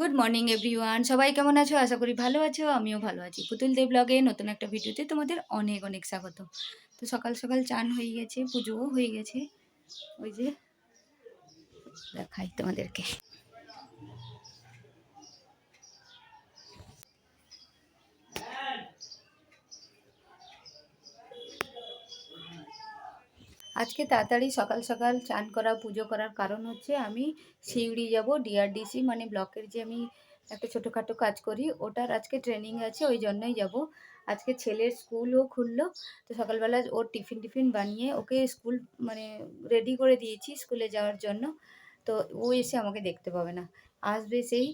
Good morning everyone সবাই কেমন আছো? আশা করি ভালো আছো, আমিও ভালো আছি। পুতুল দেব ব্লগে নতুন একটা ভিডিওতে তোমাদের অনেক অনেক স্বাগত। তো সকাল সকাল চান হয়ে গেছে, পুজোও হয়ে গেছে। ওই যে দেখাই তোমাদেরকে। আজকে তাড়াতাড়ি সকাল সকাল চান করা, পুজো করার কারণ হচ্ছে আমি সিউড়ি যাব, ডিআরডিসি মানে ব্লকের যে আমি একটা ছোটোখাটো কাজ করি, ওটার আজকে ট্রেনিং আছে, ওই জন্যই যাব। আজকে ছেলের স্কুলও খুললো, তো সকালবেলা ওর টিফিন টিফিন বানিয়ে ওকে স্কুল মানে রেডি করে দিয়েছি স্কুলে যাওয়ার জন্য, তো ও এসে আমাকে দেখতে পাবে না। আসবে সেই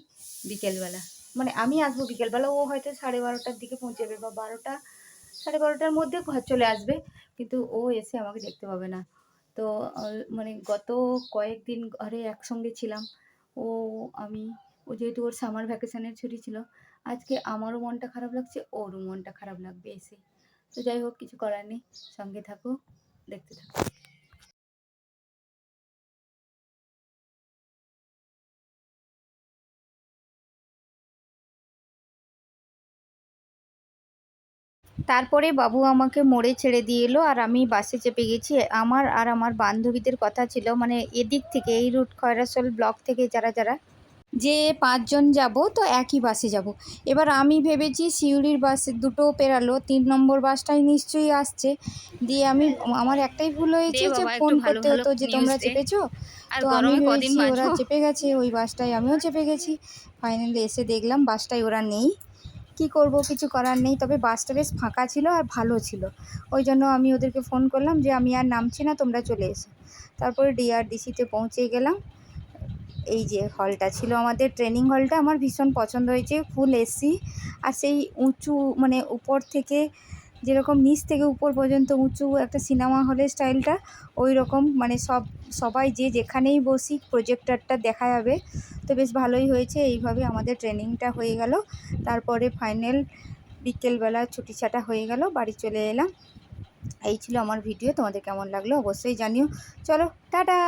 বিকেলবেলা। মানে আমি আসব বিকেলবেলা, ও হয়তো সাড়ে বারোটার দিকে পৌঁছাবে বা বারোটা, সাড়ে বারোটার মধ্যে ঘর চলে আসবে। কিন্তু ও এসে আমাকে দেখতে পাবে না। তো মানে গত কয়েকদিন ঘরে একসঙ্গে ছিলাম। ও, আমি, ও যেহেতু ওর সামার ভ্যাকেশনের ছুটি ছিল, আজকে আমারও মনটা খারাপ লাগছে, ওরও মনটা খারাপ লাগবে এসে। তো যাই হোক, কিছু করার নেই, সঙ্গে থাকো, দেখতে থাকো। তারপরে বাবু আমাকে মোড়ে ছেড়ে দিয়ে এলো আর আমি বাসে চেপে গেছি। আমার আর আমার বান্ধবীদের কথা ছিল মানে এদিক থেকে এই রুট খয়রাসোল ব্লক থেকে যারা যারা যে পাঁচজন যাব তো একই বাসে যাব। এবার আমি ভেবেছি সিউড়ির বাসে দুটো পেরালো তিন নম্বর বাসটাই নিশ্চয়ই আসছে। দিয়ে আমি আমার একটাই ভুল হয়েছে যে ফোন করতে হতো যে তোমরা। চেপেছো? তো আমি ভেবেছি ওরা চেপে গেছে ওই বাসটায় আমিও চেপে গেছি। ফাইনালি এসে দেখলাম বাসটায় ওরা নেই। কি করব, কিছু করার নেই। তবে বাসটা বেশ ফাঁকা ছিল আর ভালো ছিল। ওই জন্য আমি ওদেরকে ফোন করলাম যে, আমি আর নামছি না, তোমরা চলে এসো। তারপরে ডিআরডিসিতে পৌঁছে গেলাম। এই যে হলটা ছিল আমাদের। ট্রেনিং হলটা আমার ভীষণ পছন্দ হয়েছে। ফুল এসি আর সেই উঁচু মানে উপর থেকে যেরকম নিচ থেকে উপর পর্যন্ত উঁচু একটা সিনেমা হলের স্টাইলটা ওই রকম মানে সব, সবাই যে যেখানেই বসি প্রজেক্টরটা দেখা যাবে। তো বেশ ভালোই হয়েছে, এইভাবে আমাদের ট্রেনিংটা হয়ে গেল। তারপরে ফাইনাল বিকেলবেলা ছুটি ছাটা হয়ে গেল, বাড়ি চলে এলাম। এই ছিল আমার ভিডিও তোমাদের কেমন লাগল অবশ্যই জানিও। চলো, টাটা!